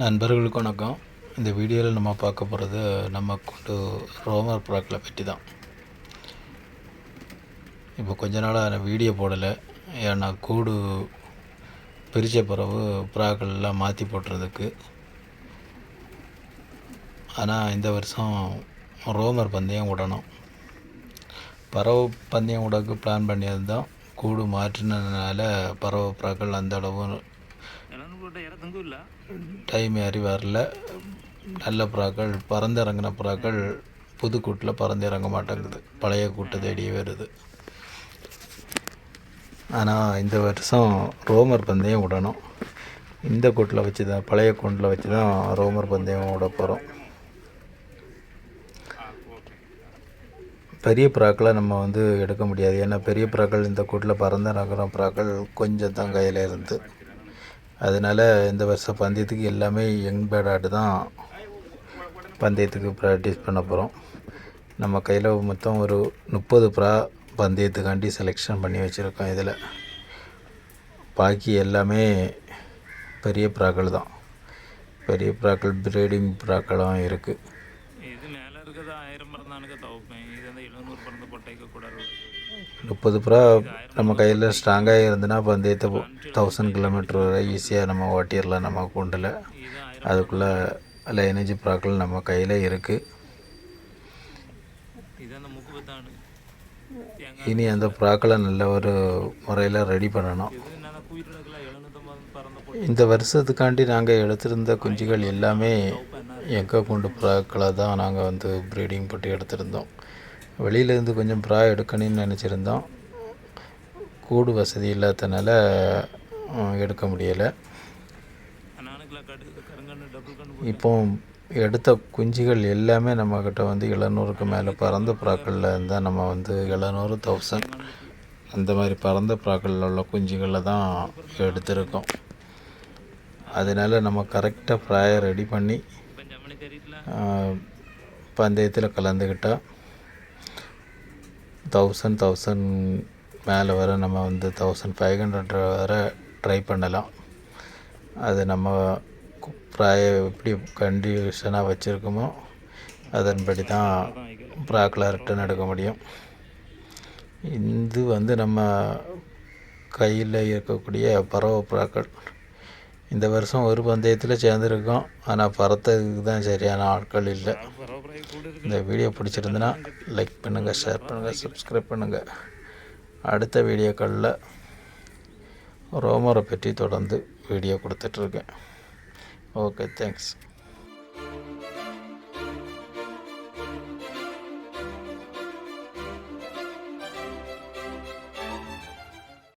நண்பர்களுக்கு வணக்கம். இந்த வீடியோவில் நம்ம பார்க்க போகிறது நம்ம கொண்டு ரோமர் ப்ராக்களை பற்றி தான். இப்போ கொஞ்ச நாளாக நான் வீடியோ போடலை. ஏன்னா கூடு பிரித்த பிறகு ப்ராக்கள்லாம் மாற்றி போட்டுறதுக்கு. ஆனால் இந்த வருஷம் ரோமர் பந்தயம் விடணும். பறவை பந்தயம் விடக்கு பிளான் பண்ணியிருந்தோம் கூடு மாற்றினதுனால பறவை ப்ராக்கள் அந்த அளவு டைம் ஏறி வரல நல்ல புறாக்கள் பறந்திறங்கின புறாக்கள் புது கூட்டில் பறந்து இறங்க மாட்டேங்குது. பழைய கூட்டை தேடியே வருது. ஆனால் இந்த வருஷம் ரோமர் பந்தயம் விடணும். இந்த கூட்டில் வச்சு தான் பழைய கூண்டில் வச்சு தான் ரோமர் பந்தயம் விட போகிறோம் பெரிய புறாக்களை நம்ம வந்து எடுக்க முடியாது. ஏன்னா பெரிய புறாக்கள் இந்த கூட்டில் பறந்து நகர புறாக்கள் கொஞ்சம் தான் கையில் இருந்து. அதனால் இந்த வருஷம் பந்தயத்துக்கு எல்லாமே யங் பேர்டாட்டு தான் பந்தயத்துக்கு ப்ராக்டிஸ் பண்ண போகிறோம் நம்ம கையில் மொத்தம் ஒரு முப்பது ப்ரா பந்தயத்துக்காண்டி செலெக்ஷன் பண்ணி வச்சுருக்கோம் இதில். பாக்கி எல்லாமே பெரிய ப்ராக்கள் தான். பெரிய ப்ராக்கள் பிரீடிங் புறாக்களும் இருக்குது இது மேலே இருக்கிறது ஆயிரம் பிறந்தானுக்கு தவிப்பேன் இது வந்து எழுநூறு பிறந்த பொட்டைக்கு கூட இருக்குது முப்பது ப்ரா நம்ம கையில் ஸ்ட்ராங்காக இருந்ததுன்னா பந்தயத்தை தௌசண்ட் கிலோமீட்டர் வரை ஈஸியாக நம்ம ஓட்டிடலாம் நம்ம கூண்டில். அதுக்குள்ளே லைனேஜ் ப்ராக்கள் நம்ம கையில் இருக்குது இனி அந்த ப்ராக்களை நல்ல ஒரு முறையில் ரெடி பண்ணணும். இந்த வருஷத்துக்காண்டி நாங்கள் எடுத்திருந்த குஞ்சுகள் எல்லாமே எங்கள் கூண்டு புறாக்களை தான் நாங்கள் வந்து ப்ரீடிங் போட்டு எடுத்திருந்தோம். வெளியிலேருந்து கொஞ்சம் ப்ரா எடுக்கணும்னு நினச்சிருந்தோம். கூடு வசதி இல்லாதனால எடுக்க முடியலை. இப்போ எடுத்த குஞ்சுகள் எல்லாமே நம்மக்கிட்ட வந்து எழுநூறுக்கு மேலே பறந்த புறாக்களில் இருந்தால் நம்ம வந்து எழுநூறு தௌசண்ட் அந்த மாதிரி பறந்த புறாக்களில் உள்ள குஞ்சுகளை தான் எடுத்திருக்கோம். அதனால் நம்ம கரெக்டாக ப்ராயை ரெடி பண்ணி பந்தயத்தில் கலந்துக்கிட்டால் தௌசண்ட் தௌசண்ட் மேலே வர நம்ம வந்து தௌசண்ட் ஃபைவ் ஹண்ட்ரட் வர ட்ரை பண்ணலாம். அது நம்ம ப்ராய எப்படி கண்டிஷனாக வச்சுருக்கோமோ அதன்படி தான் ப்ராக்களை ரிட்டர்ன் எடுக்க முடியும். இது வந்து நம்ம கையில் இருக்கக்கூடிய பறவை புறாக்கள் இந்த வருஷம் ஒரு பந்தயத்தில் சேர்ந்துருக்கோம். ஆனால் பறத்ததுக்கு தான் சரியான ஆட்கள் இல்லை. இந்த வீடியோ பிடிச்சிருந்துன்னா லைக் பண்ணுங்கள் ஷேர் பண்ணுங்கள் சப்ஸ்கிரைப் பண்ணுங்கள் அடுத்த வீடியோக்களில் ரோமரை பற்றி தொடர்ந்து வீடியோ கொடுத்துட்ருக்கேன் ஓகே தேங்க்ஸ்